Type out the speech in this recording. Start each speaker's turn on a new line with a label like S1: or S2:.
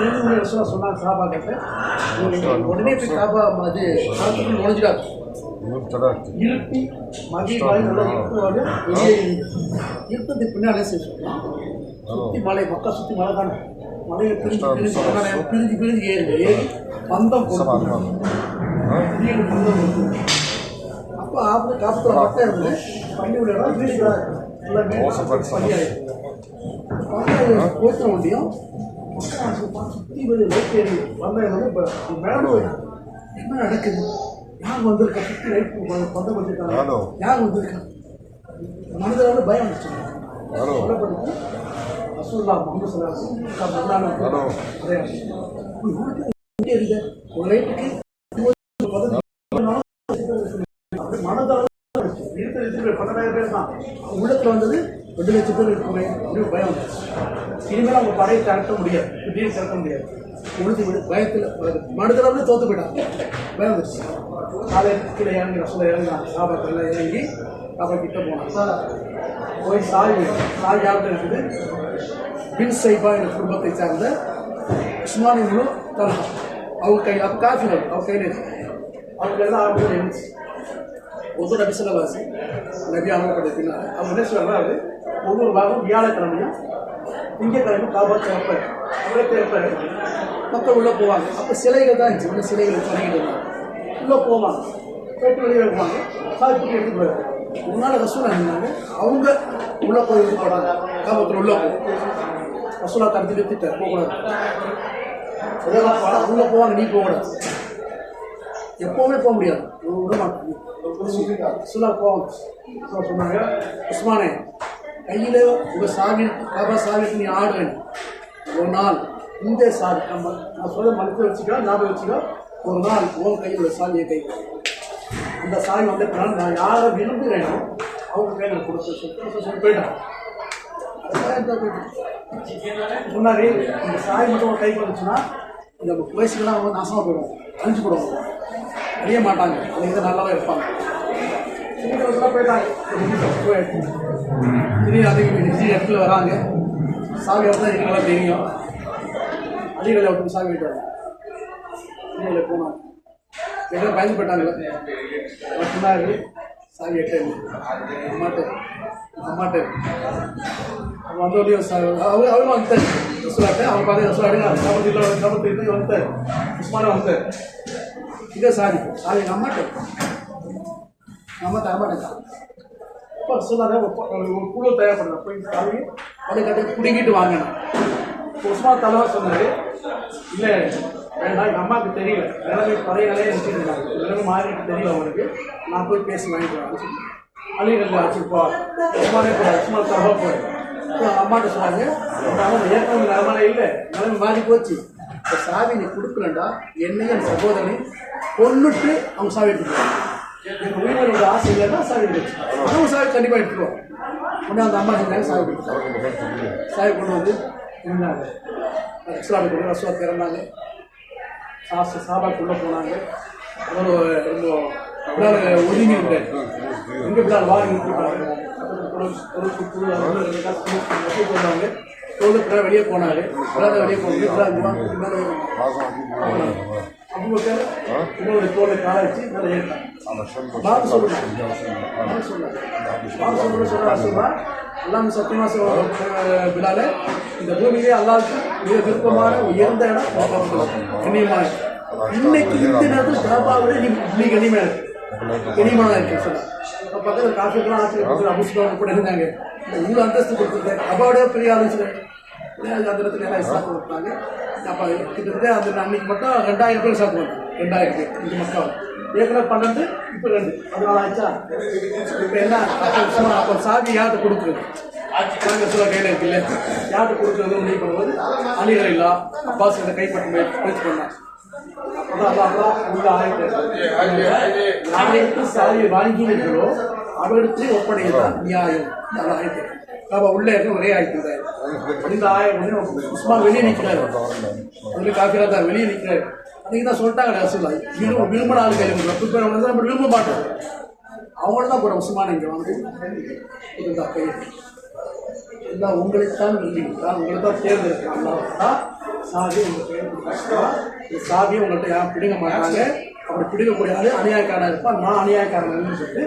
S1: ரசூலா சொன்னாங்க சாபா கிட்ட உடனே போய் சாபா அது காலத்துக்குள்ள நுழைஞ்சிடாது இருட்டி மதிய காலை நல்லா வெளியே இருட்டத்துக்கு பின்னாலே செய்யணும் சுற்றி மலை மக்கள் சுற்றி மலை தானே? மலையை பிரிஞ்சு பிரிஞ்சு மலை பிரிஞ்சு பிரிஞ்சு ஏறி ஏறி பந்தம் கொடுக்கணும் பந்தம் கொடுக்கணும் அப்போ ஆப்பிள் காப்பத்தில் மட்டும் இருந்து பள்ளியோட இடம் வீடு எல்லாமே பண்ணி ஆயிடுச்சு சுற்றி லைட் ஏறி வந்த இப்போ மேடம் என்ன நடக்குது யார் வந்திருக்கா சுற்றி லைட் பந்தம் யார் வந்திருக்கா மனதில் பயம் வந்துச்சு ரசூல்லா முகமது சலாஹ் ஒரு மனதளவு இருக்கிற பேர் தான் உள்ளத்துல வந்தது ரெண்டு லட்சம் பேர் இருக்குமே அப்படின்னு பயம். இனிமேல் அவங்க படையை திரட்ட முடியாது. திடீர்னு திரட்ட முடியாது. உழுதி விடு. பயத்தில் மனதளவுல தோத்து போயிட்டாங்க பயம் வந்துருச்சு. காலையில் கீழே இறங்கி ரசூலா இறங்கினாங்க சாபத்தில் இறங்கி அப்போ கிட்ட போனாங்க போய் சாய் சாய் யார்கிட்ட இருக்குது? பின் சைபா என்ற குடும்பத்தை சார்ந்த உஸ்மானியங்களும் தரணும். அவங்க கையில் அப்போ காஃபி அவங்க கையில் இருக்கு அவங்க கையில் ஆர்டர் இருந்துச்சு. ஒவ்வொரு நபி சொல்லவாசி நபி அவங்க அமல்படுத்தினார் அவங்க என்ன சொல்றாரு ஒவ்வொரு வாரம் வியாழக்கிழமையும் திங்கக்கிழமை காபா திறப்ப. அவரே திறப்ப மக்கள் உள்ளே போவாங்க. அப்போ சிலைகள் தான் இருந்துச்சு உள்ள சிலைகள் இருந்தாங்க உள்ளே போவாங்க. போயிட்டு வெளியே வைப்பாங்க சாப்பிட்டு எடுத்து போயிடுவாங்க முன்னால் ரசூலா இருந்தாங்க. அவங்க உள்ளே போய் இது காபத்தில் உள்ளே போய். ரசூலா தடுத்து நிறுத்திட்டார். போகக்கூடாது. அதெல்லாம் உள்ளே போவாங்க. நீ போகக்கூடாது. எப்போவுமே போக முடியாது. விட மாட்டேன் ரசூலா போவாங்க. சொன்னாங்க உஸ்மானே கையில் ஒரு சாமி பாபா சாமிக்கு நீ ஆடுறேன். ஒரு நாள் இந்த சாமி நம்ம நான் சொல்ல மனசில் வச்சுக்கோ ஞாபகம் வச்சுக்கோ. ஒரு நாள் உன் கையில் ஒரு சாமியை கை. அந்த சாமி வந்த நான் யாரை விரும்புகிறேனோ அவங்க கையில் நான் கொடுத்து சொல்லி சொல்லி போயிட்டான் சொன்னாரு இந்த சாய் மட்டும் ஒரு கை வந்துச்சுன்னா இந்த வயசுக்கெல்லாம் அவங்க நாசமாக போயிடும். அழிஞ்சு போடுவாங்க அறிய மாட்டாங்க. அவங்க நல்லாவே இருப்பாங்க. சீக்கிரம் போயிட்டாங்க திடீர்னு அதுக்கு விஜய் இடத்துல வராங்க சாமி தான் எங்களால் நல்லா தெரியும் அதிகளை விட்டு சாமி விட்டாங்க அதிகளை போனாங்க எல்லாம் பயந்து போயிட்டாங்கல்ல அவர் சொன்னாரு சாமி எட்டே அம்மாட்ட அம்மாட்ட அவன் வந்த உடனே அவங்க அவங்க ரசூலாட்ட அவன் பார்த்து ரசூலா எடுங்க சமத்தில் சமத்தில் வந்துட்டார் உஸ்மான வந்துட்டார் இதே சாரி சாரி எங்கள் அம்மாட்ட அம்மா தரமாட்டேங்க. அப்போ ஒரு குழு தேவைப்படுறேன் போய் சாமி அதை கட்டி பிடிங்கிட்டு வாங்கினேன் இப்போ தலைவர் சொன்னார் இல்லை வேண்டாம் எங்கள் அம்மாவுக்கு தெரியல. நிலைமை பழைய நிலையை வச்சுட்டு இருக்காங்க. நிலைமை மாறிட்டு தெரியல அவனுக்கு நான் போய் பேசி வாங்கிட்டு வரேன்னு அழிவில் அலிகள் உஸ்மானே போட உஸ்மான் தலைவர் போய். அம்மாட்ட சொன்னாங்க ஏற்கனவே நிலைமை இல்லை. நிலைமை மாறி போச்சு. இப்போ சாவி நீ கொடுக்கலண்டா? என்னையும் சகோதரனை கொண்டுட்டு அவங்க சாவி எடுத்துக்கிறாங்க எனக்கு உயிரோட ஆசை இல்லைன்னா சாவி எடுத்து அவங்க சாவி கண்டிப்பாக எடுத்துருவோம் உடனே அந்த அம்மா செஞ்சாங்க சாவி கொடுத்தாங்க சாவி கொண்டு வந்து இருந்தாங்க. இஸ்லாமிய கொண்டு ரசுவா திறந்தாங்க சாஸ்திர சாபாக்குள்ளே போனாங்க. அவ்வளோ ரொம்ப பிள்ளால் ஒதுங்கி இருந்தேன் எங்கே பிள்ளால் வாங்கி கூட்டாங்க பொறுப்பு குழு சொல்லுவாங்க வெளியே போனாங்க இன்னொரு தோலை கால வச்சு மேலே சொல்றா எல்லாம் சத்தியமா பிலால இந்த பூமியிலே அல்லாவுக்கு மிக விருப்பமான உயர்ந்த இடம் கண்ணியமான. இன்னைக்கு இந்த நேரத்தில் நீ நீ கண்ணியமா இருக்கு. கண்ணியமான இருக்கு சொல்ல பக்கத்தில் காஃபிக்கெல்லாம் ஆச்சரியப்பட்டு அபுஸ்லாம் கூட இருந்தாங்க. இவ்வளோ அந்தஸ்து கொடுத்துருக்கேன். அப்பாவோட பெரிய ஆலோசனை. அந்த இடத்துல எல்லாம் சாப்பிட்டு கொடுத்தாங்க அப்போ கிட்டத்தட்ட அந்த அன்னைக்கு மட்டும் ரெண்டாயிரம் பேர் சாப்பிடுவாங்க ரெண்டாயிரம் பேர். இந்த மக்கள் ஏற்கனவே பன்னெண்டு இப்போ ரெண்டு. அதனால ஆச்சா இப்போ என்ன? அப்போ அப்போ சாதி யார்கிட்ட கொடுக்குறது? நாங்கள் சொல்ல கையில் இருக்குல்ல யார்கிட்ட கொடுக்குறது? முடிவு பண்ணும்போது அணிகள் இல்லா. அப்பாஸ் கிட்ட கைப்பற்ற முயற்சி பண்ணான் அதான் அதான் உள்ள ஆயிட்டு. யாருக்கு சாதியை வாங்கினீர்களோ அவர்களுக்கு ஒப்படைதான் நியாயம் அது ஆயிட்டு அப்போ உள்ள இருக்க ஒரே ஆயிட்டு இந்த ஆயம் உஸ்மான் வெளியே நிற்கிறாரு. அதுல காஃபிரா தான் வெளியே நிற்கிறாரு. அன்னைக்கு தான் சொல்லிட்டாங்க ரசூல்லா விரும்ப விரும்பின ஆள் கையில் கொடுக்குறோம் பேர் வந்து நம்ம விரும்ப மாட்டோம். அவங்கள தான் போகிறோம் உஸ்மான் இங்கே வந்து இருந்தா கை எல்லாம் உங்களைத்தான் விரும்புகிறான் உங்களை தான் தேர்ந்தெடுக்கிறான் அல்லாஹ் சாவி உங்க பேர் கொடுத்தாங்க. இந்த சாவியை உங்கள்கிட்ட யாரும் பிடுங்க மாட்டாங்க. அப்படி பிடிக்கக்கூடிய ஆளு அநியாயக்காரன் இருப்பான் நான் அநியாயக்காரன் சொல்லிட்டு